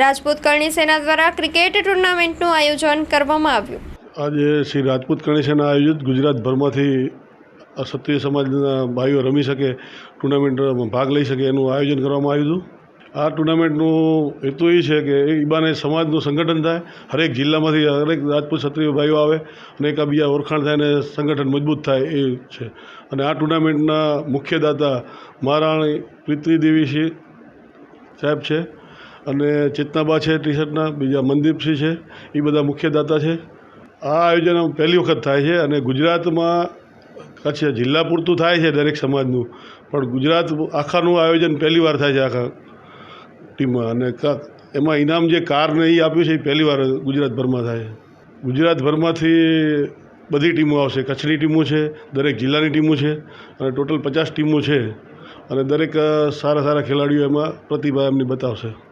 રાજપૂત કરણી સેના દ્વારા ક્રિકેટ ટુર્નામેન્ટનું આયોજન કરવામાં આવ્યું. આજે શ્રી રાજપૂત કણેશાના આયોજિત ગુજરાતભરમાંથી ક્ષત્રિય સમાજના ભાઈઓ રમી શકે, ટુર્નામેન્ટમાં ભાગ લઈ શકે એનું આયોજન કરવામાં આવ્યું હતું. આ ટુર્નામેન્ટનું હેતુ એ છે કે એ બાને સમાજનું સંગઠન થાય, હરેક જિલ્લામાંથી હરેક રાજપૂત ક્ષત્રિય ભાઈઓ આવે અને એકબીજા ઓળખાણ થાય અને સંગઠન મજબૂત થાય એ છે. અને આ ટુર્નામેન્ટના મુખ્ય દાતા મહારાણી પ્રીતિ દેવી સાહેબ છે. અને ચેતનાબા છે ટી શર્ટના બીજા મનદીપસિંહ છે, એ બધા મુખ્ય દાતા છે. આ આયોજન પહેલી વખત થાય છે અને ગુજરાતમાં, કચ્છ જિલ્લા પૂરતું થાય છે દરેક સમાજનું, પણ ગુજરાત આખાનું આયોજન પહેલી વાર થાય છે આખા ટીમમાં. અને એમાં ઇનામ જે કારને એ આપ્યું છે એ પહેલી વાર ગુજરાતભરમાં થાય છે. ગુજરાતભરમાંથી બધી ટીમો આવશે. કચ્છની ટીમો છે, દરેક જિલ્લાની ટીમો છે, અને ટોટલ પચાસ ટીમો છે. અને દરેક સારા સારા ખેલાડીઓ એમાં પ્રતિભા એમની બતાવશે.